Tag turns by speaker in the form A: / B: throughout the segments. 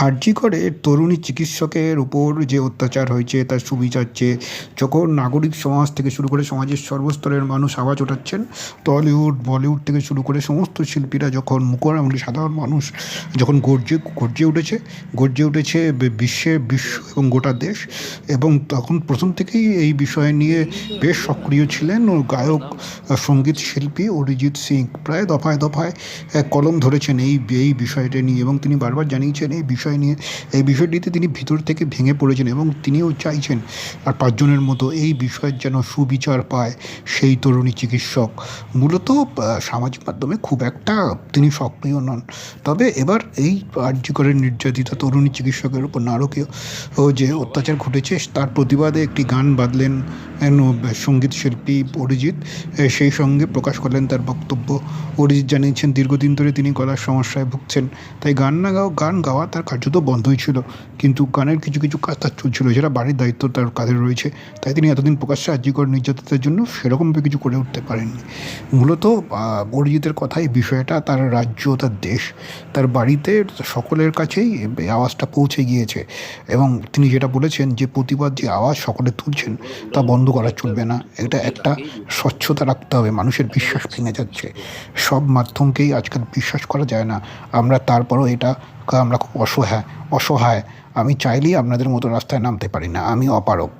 A: আরজি করে তরুণী চিকিৎসকের উপর যে অত্যাচার হয়েছে, তার সুবিচার চেয়ে যখন নাগরিক সমাজ থেকে শুরু করে সমাজের সর্বস্তরের মানুষ আওয়াজ ওঠাচ্ছেন, টলিউড, বলিউড থেকে শুরু করে সমস্ত শিল্পীরা যখন মুখর এমনকি সাধারণ মানুষ যখন গর্জে গর্জে উঠেছে গর্জে উঠেছে বিশ্বে, বিশ্ব এবং গোটা দেশ এবং তখন প্রথম থেকেই এই বিষয় নিয়ে বেশ সক্রিয় ছিলেন ও গায়ক, সংগীত শিল্পী অরিজিৎ সিং। প্রায় দফায় দফায় কলম ধরেছেন এই এই বিষয়টা নিয়ে এবং তিনি বারবার জানিয়েছেন এই বিষয় নিয়ে। এই বিষয়টিতে তিনি ভিতর থেকে ভেঙে পড়েছেন এবং তিনিও চাইছেন আর পাঁচজনের মতো এই বিষয়ের যেন সুবিচার পায় সেই তরুণী চিকিৎসক। মূলত সামাজিক মাধ্যমে খুব একটা তিনি সক্রিয় নন। তবে এবার এই আর্যকরের নির্যাতিতা তরুণী চিকিৎসকের উপর নারকীয় যে অত্যাচার ঘটেছে, তার প্রতিবাদে একটি গান বাঁধলেন সংগীত শিল্পী অরিজিৎ সেই সঙ্গে প্রকাশ করলেন তার বক্তব্য। অরিজিৎ জানিয়েছেন, দীর্ঘদিন ধরে তিনি গলার সমস্যায় ভুগছেন, তাই গান না গাওয়া গান গাওয়া তার কার্যত বন্ধই ছিল। কিন্তু গানের কিছু কিছু কাজ তার চলছিল যেটা বাড়ির দায়িত্ব তার কাঁধে রয়েছে, তাই তিনি এতদিন প্রকাশ্যে আর্যিকর নির্যাতিতার জন্য সেরকমভাবে কিছু করে উঠতে পারেননি। মূলত অরিজিতের কথাই বিষয়টা তার রাজ্য, তার দেশ, তার বাড়িতে সকলের কাছেই এই আওয়াজটা পৌঁছে গিয়েছে। এবং তিনি যেটা বলেছেন যে প্রতিবাদ যে আওয়াজ সকলে তুলছেন তা বন্ধ করা চলবে না। এটা একটা স্বচ্ছতা রাখতে হবে, মানুষের বিশ্বাস ভেঙে যাচ্ছে। সব মাধ্যমকেই আজকাল বিশ্বাস করা যায় না। আমরা তারপরও এটা আমরা খুব অসহায় অসহায়। আমি চাইলেই আপনাদের মতো রাস্তায় নামতে পারি না। আমি অপারক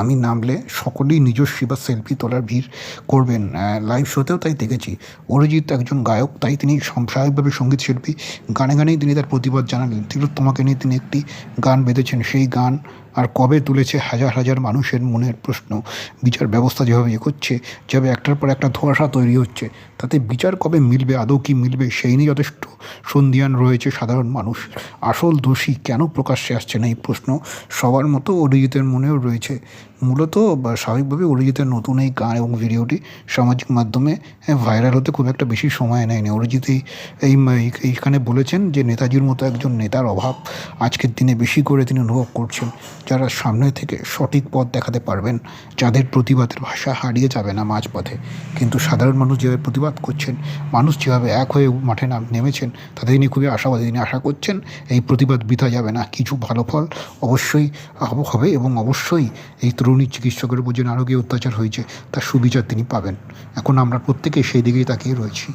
A: আমি নামলে সকলেই নিজস্ব বা সেলফি তোলার ভিড় করবেন। লাইভ শোতেও তাই দেখেছি। অরিজিৎ একজন গায়ক, তাই তিনি স্বাভাবিকভাবে সংগীত শিল্পী। গানে গানেই তিনি তার প্রতিবাদ জানালেন। তিলোত্তমাকে নিয়ে তিনি একটি গান বেঁধেছেন। সেই গান আর কবে তুলেছে হাজার হাজার মানুষের মনের প্রশ্ন? বিচার ব্যবস্থা যেভাবে এগোচ্ছে, যেভাবে একটার পর একটা ধোঁয়াশা তৈরি হচ্ছে, তাতে বিচার কবে মিলবে, আদৌ কি মিলবে, সেই নিয়ে যথেষ্ট সন্ধিয়ান রয়েছে সাধারণ মানুষ। আসল দোষী কেন প্রকাশ্যে আসছে না এই প্রশ্ন? সবার মতো অরিজিতের মনেও রয়েছে। মূলত, বা স্বাভাবিকভাবে অরিজিতের নতুন এই গান এবং ভিডিওটি সামাজিক মাধ্যমে ভাইরাল হতে খুব একটা বেশি সময় নেয়নি। অরিজিৎ এই- এইখানে বলেছেন যে, নেতাজির মতো একজন নেতার অভাব আজকের দিনে বেশি করে তিনি অনুভব করছেন। যারা সামনে থেকে সঠিক পথ দেখাতে পারবেন, যাদের প্রতিবাদের ভাষা হারিয়ে যাবে না মাঝপথে। কিন্তু সাধারণ মানুষ যেভাবে প্রতিবাদ করছেন, মানুষ যেভাবে এক হয়ে মাঠে নাম নেমেছেন তাতে তিনি খুবই আশাবাদী। তিনি আশা করছেন, এই প্রতিবাদ বৃথা যাবে না, কিছু ভালো ফল অবশ্যই হবে এবং অবশ্যই এই তরুণী চিকিৎসকের উপর যে নারকীয় অত্যাচার হয়েছে, তার সুবিচার তিনি পাবেন। এখন আমরা প্রত্যেকে সেই দিকেই তাকিয়ে রয়েছি।